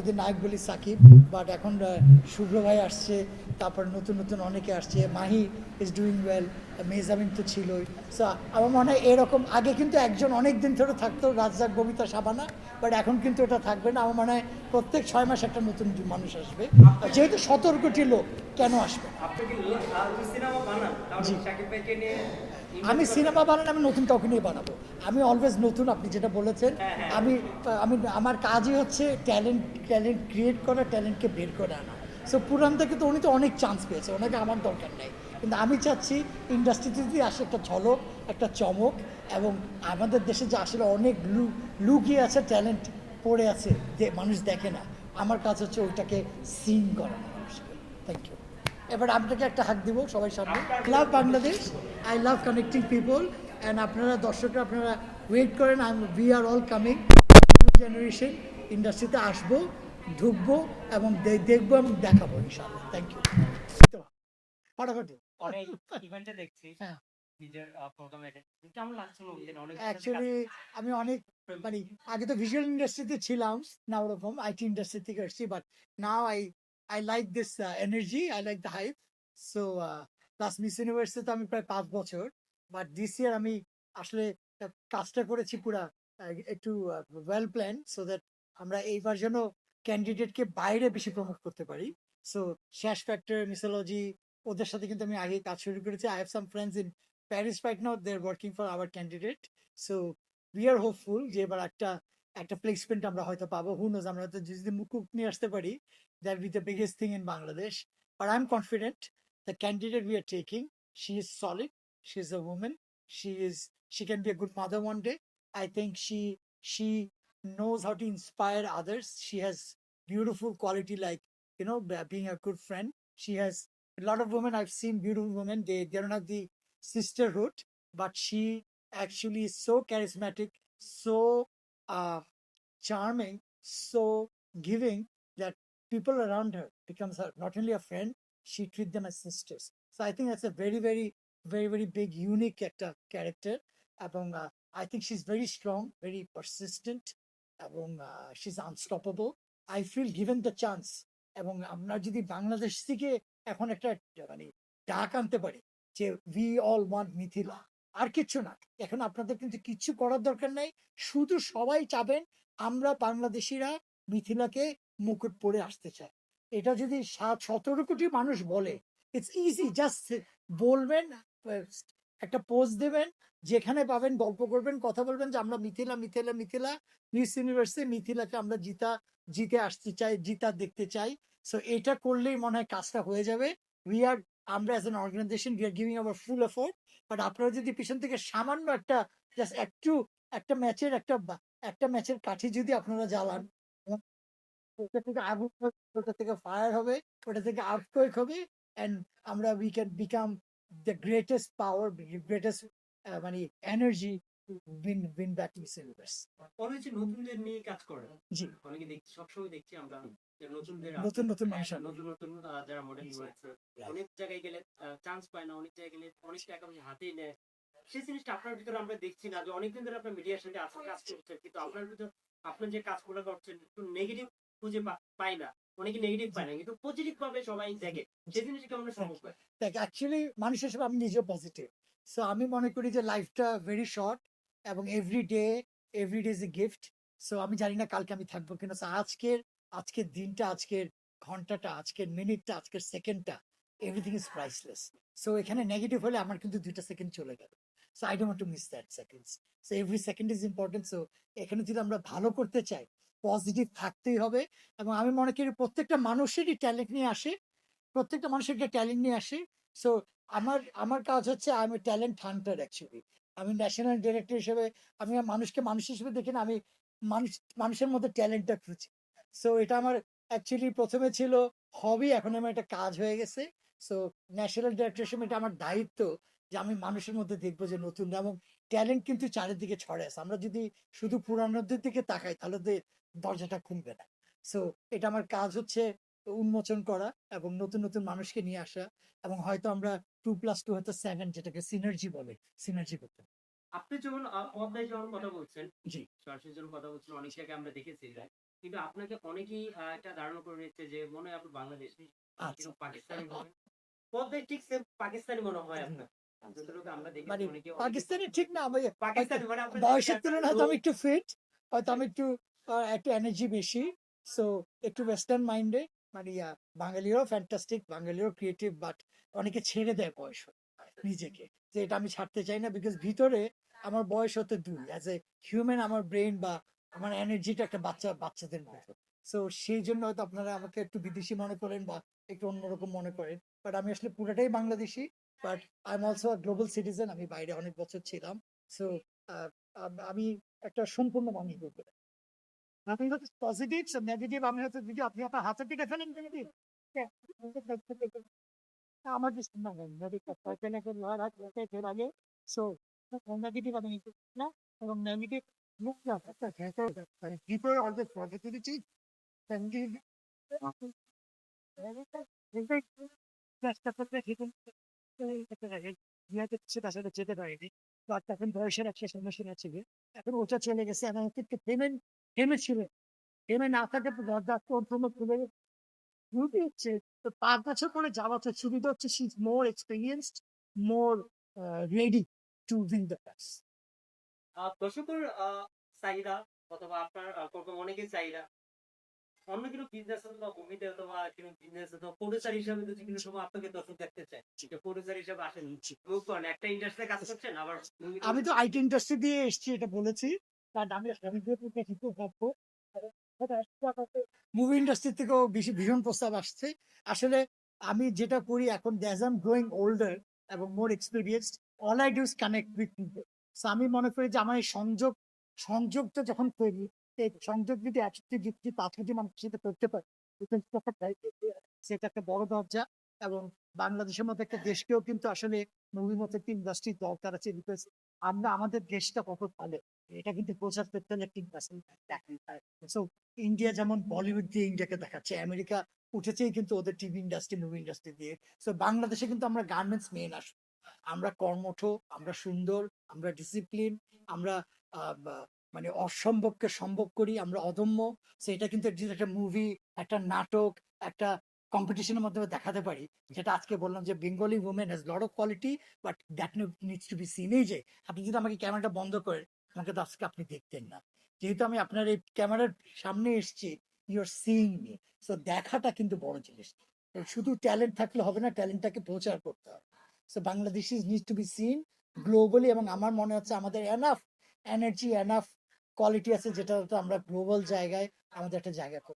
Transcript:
যদি নায়ক বলি সাকিব বাট এখন শুভ্র ভাই আসছে তারপর নতুন নতুন অনেকে আসছে মাহি ইজ ডুইং ওয়েল মেজামিন তো ছিলই। সো আমার মনে হয় এরকম আগে কিন্তু একজন অনেক দিন ধরে থাকতো রাজ্জাক ববিতা সাবানা বাট এখন কিন্তু এটা থাকবে না। আমার মনে হয় প্রত্যেক ছয় মাস একটা নতুন মানুষ আসবে। আর যেহেতু সতেরো কোটি লোক কেন আসবে? আমি সিনেমা বানান আমি নতুন কাউকে নিয়ে বানাবো। আমি অলওয়েজ নতুন আপনি যেটা বলেছেন হ্যাঁ, হ্যাঁ। আমি আমি আমার কাজই হচ্ছে ট্যালেন্ট ট্যালেন্ট ক্রিয়েট করা ট্যালেন্টকে বের করে আনা। সো পুরান থেকে তো উনি তো অনেক চান্স পেয়েছে ওনাকে আমার দরকার নেই। কিন্তু আমি চাচ্ছি ইন্ডাস্ট্রিতে যদি আসে একটা ঝলক একটা চমক এবং আমাদের দেশে যে আসলে অনেক লু লুকিয়ে আছে ট্যালেন্ট পড়ে আছে যে মানুষ দেখে না আমার কাজ হচ্ছে ওইটাকে সিন করানো মানুষকে থ্যাংক ইউ এবার আপনাকে একটা হাত দিব সবাই সামনে। Love Bangladesh I love connecting people and আপনারা দর্শকরা আপনারা ওয়েট করেন I we are all coming generation ইন্ডাস্ট্রিতে আসব ঢুকবো এবং দেখব এবং দেখাবো ইনশাআল্লাহ। থ্যাংক ইউ ফাটাফাটি। অনেক ইভেন্টে দেখছি। হ্যাঁ। অ্যাকচুয়ালি আমি অনেক মানে আগে তো ভিজুয়াল ইন্ডাস্ট্রিতে ছিলাম না ওরকম আইটি ইন্ডাস্ট্রি থেকে আসছি but now I I like this energy I like the hype so plus miss university তো আমি প্রায় পাঁচ বছর। বাট দিস ইয়ার আমি আসলে কাজটা করেছি পুরা একটু ওয়েল প্ল্যান সো দ্যাট আমরা এইবার যেন ক্যান্ডিডেটকে বাইরে বেশি প্রমোট করতে পারি। সো শেষ ফ্যাক্টর মিসোলজি ওদের সাথে কিন্তু আমি আগে কাজ শুরু করেছি। I have some friends in Paris right now they are working for our candidate so we are hopeful যে এবার একটা একটা প্লেসমেন্ট আমরা হয়তো পাবো। হু নোজ আমরা হয়তো যদি মুকুট নিয়ে আসতে পারি that be the biggest thing in Bangladesh but I am confident the candidate we are taking she is solid she's a woman. She is she can be a good mother one day. I think she she knows how to inspire others. She has beautiful quality like you know being a good friend. She has a lot of women i've seen beautiful women. They, they don't have the sisterhood but she actually is so charismatic so uh, charming so giving that people around her becomes her, not only a friend she treats them as sisters. So i think that's a very very very very big unique actor character. এবং uh, i think she's very strong very persistent. এবং she's unstoppable. I feel given the chance. এবং আমরা যদি বাংলাদেশ থেকে এখন একটা মানে ডাক আনতে পারি যে উই অল ওয়ান্ট মিথিলা আর কিচ্ছু না। এখন আপনাদের কিন্তু কিচ্ছু করার দরকার নাই। শুধু সবাই চাবেন আমরা বাংলাদেশিরা মিথিলাকে মুকুট পরে আসতে চাই। এটা যদি সাত সতেরো কোটি মানুষ বলে ইটস ইজি জাস্ট বলবেন একটা পোস্ট দেবেন, যেখানে পাবেন, গল্প করবেন, কথা বলবেন যে আমরা মিথিলা মিথিলা মিথিলা মিস ইউনিভার্সিটি মিথিলাকে আমরা জিতা, জিতে আসতে চাই, জিতা দেখতে চাই। সো এটা করলেই মনে হয় কাজটা হয়ে যাবে। উই আর আমরা as an organization we are giving our full effort but আপনারা যদি পিছন থেকে সামান্য একটা জাস্ট একটু, একটা ম্যাচের একটা একটা ম্যাচের কাঠি যদি আপনারা জ্বালান, ওটা থেকে আগুন, ওটা থেকে ফায়ার হবে, ওটা থেকে আর্থকোয়েক হবে অ্যান্ড আমরা we can become the greatest power greatest মানে energy win win back miss universe অনেক যে নতুনদের নিয়ে কাজ করে জি। অনেকে দেখছি সবসময় দেখছি আমরা নতুন নতুন মানুষ। নতুন নতুন যারা মডেল অনেক জায়গায় গেলে চান্স পায় না অনেক জায়গায় গেলে অনেক টাকা পয়সা হাতেই নেয়। সেই জিনিসটা আপনার ভিতরে আমরা দেখছি না যে অনেকদিন ধরে আপনার মিডিয়ার সাথে আসলে কাজ করছেন কিন্তু আপনার ভিতর আপনার যে কাজগুলো করছেন একটু নেগেটিভ খুঁজে পা- পাই না। আমি মনে করি যে লাইফটা ভেরি শর্ট এবং ইজ এ গিফট সো আমি জানি না কালকে আমি থাকব কিনা। আজকের আজকের দিনটা, আজকের ঘন্টাটা, আজকের মিনিটটা আজকের সেকেন্ডটা এভরিথিং ইজ প্রাইসলেস সো এখানে নেগেটিভ হলে আমার কিন্তু দুইটা সেকেন্ড চলে গেল। So I to miss that seconds so every second is important so এখানে যদি আমরা ভালো করতে চাই পজিটিভ থাকতেই হবে এবং আমি মনে করি প্রত্যেকটা মানুষেরই ট্যালেন্ট নিয়ে আসে, প্রত্যেকটা মানুষের একটা ট্যালেন্ট নিয়ে আসে। সো আমার আমার কাজ হচ্ছে আমি ট্যালেন্ট হান্টার অ্যাকচুয়ালি আমি ন্যাশনাল ডিরেক্টর হিসেবে, আমি মানুষকে মানুষ হিসেবে দেখি না, আমি মানুষ, মানুষের মধ্যে ট্যালেন্টটা খুঁজি। সো এটা আমার অ্যাকচুয়ালি প্রথমে ছিল হবি এখন আমার একটা কাজ হয়ে গেছে। সো ন্যাশনাল ডিরেক্টর হিসেবে এটা আমার দায়িত্ব যে আমি মানুষের মধ্যে দেখব যে নতুন এবং ট্যালেন্ট কিন্তু চারিদিকে ছড়ে আছে আমরা যদি শুধু পুরানোদের দিকে তাকাই তাহলে তো দরজাটা খুলবে না। সো এটা আমার কাজ হচ্ছে উন্মোচন করা এবং নতুন নতুন মানুষকে নিয়ে আসা এবং হয়তো আমরা টু প্লাস টু হয়তো সেভেন যেটাকে সিনার্জি বলে সিনার্জি করতে আপনি যখন যখন কথা বলছেন জি। সরাসরি যখন কথা বলছেন অনেক জায়গায় আমরা দেখেছি কিন্তু আপনাকে অনেকেই একটা ধারণা করে নিচ্ছে যে মনে হয় আপনি বাংলাদেশি আচ্ছা। পাকিস্তানি হবেন পদ্মে ঠিক সেম পাকিস্তানি মনে হয় আপনার। মানে পাকিস্তানি ঠিক না আমি মানে আপনার বয়সের তুলনায় হয়তো আমি একটু ফিট হয়তো আমি একটু একটু এনার্জি বেশি। সো একটু ওয়েস্টার্ন মাইন্ডে মানে ইয়া, বাঙালিরাও ফ্যান্টাস্টিক বাঙালিরাও ক্রিয়েটিভ বাট অনেকে ছেড়ে দেয় বয়স নিজেকে। যে এটা আমি ছাড়তে চাই না বিকজ ভিতরে আমার বয়স হতে দুই। অ্যাজ এ হিউম্যান আমার ব্রেন বা আমার এনার্জিটা একটা বাচ্চা বাচ্চাদের মতো। সো সেই জন্য হয়তো আপনারা আমাকে একটু বিদেশি মনে করেন বা একটু অন্যরকম মনে করেন। বাট আমি আসলে পুরোটাই Bangladeshi. But I am also global citizen আমি বাইরে অনেক বছর ছিলাম। সো আমি একটা সম্পূর্ণ মানুষ পারি আপনি হচ্ছে পজিটিভ নেগেটিভ আমি হচ্ছে যদি আপনি আপনার হাতের দিকে ফেলেন নেগেটিভ আমার যে নেগেটিভ ফের আগে। সো নেগেটিভ আমি না, এবং নেগেটিভ পজিটিভিটি চেষ্টা করতে তার সাথে সুবিধা হচ্ছে she is more experienced ready to win the ah, দর্শকের চাহিদা অথবা আপনার অনেকের চাহিদা অন্য কোনো বিজনেস অথবা মুভিতে অথবা কোনো বিজনেস অথবা প্রডিউসার হিসাবে যদি কোনো সময় আপনাকে দর্শক দেখতে চায় প্রডিউসার হিসাবে আসেন। একটা ইন্ডাস্ট্রিতে কাজ করছেন, আবার আমি তো আইটি ইন্ডাস্ট্রি দিয়ে এসেছি, এটা বলেছি। তার আমি আমি কিন্তু ভাববো মুভি ইন্ডাস্ট্রি থেকেও বেশি ভীষণ প্রস্তাব আসছে। আসলে আমি যেটা করি, এখন দ্যাজ আম গ্রোয়িং ওল্ডার এবং more experienced all I do is connect with people so আমি মনে করি যে আমার এই সংযোগ সংযোগটা যখন তৈরি এই সংযোগ যদি যদি পাঁচ কোটি মানুষের সাথে করতে পারে। একটা সেটা একটা বড় দরজা এবং বাংলাদেশের মতো একটা দেশকেও কিন্তু আসলে মুভির মতো একটা ইন্ডাস্ট্রি দরকার আছে বিকজ আমরা আমাদের দেশটা কত ভালো এটা কিন্তু প্রচার করতে হলে একটা সো ইন্ডিয়া যেমন বলিউড দিয়ে ইন্ডিয়াকে দেখাচ্ছে আমেরিকা উঠেছেই কিন্তু ওদের টিভি ইন্ডাস্ট্রি মুভি ইন্ডাস্ট্রি দিয়ে। সো বাংলাদেশে কিন্তু আমরা গার্মেন্টস মেন আস আমরা কর্মঠ, আমরা সুন্দর, আমরা ডিসিপ্লিন আমরা মানে অসম্ভবকে সম্ভব করি আমরা অদম্য। সেটা কিন্তু একটা মুভি একটা নাটক একটা কম্পিটিশনের মাধ্যমে দেখাতে পারি। যেটা আজকে বললাম যে Bengali women has lot of quality but that needs to be seen এই যে আপনি যদি আমাকে ক্যামেরাটা বন্ধ করেন আমাকে তো আজকে আপনি দেখতেন না। যেহেতু আমি আপনার এই ক্যামেরার সামনে এসেছি ইউর সিইং মি সো দেখাটা কিন্তু বড় জিনিস। শুধু ট্যালেন্ট থাকলে হবে না ট্যালেন্টটাকে প্রচার করতে হবে। So Bangladesh is need to be seen globally এবং আমার মনে হচ্ছে আমাদের এনাফ এনার্জি এনাফ কোয়ালিটি আছে যেটা আমরা গ্লোবাল জায়গায় আমাদের একটা জায়গা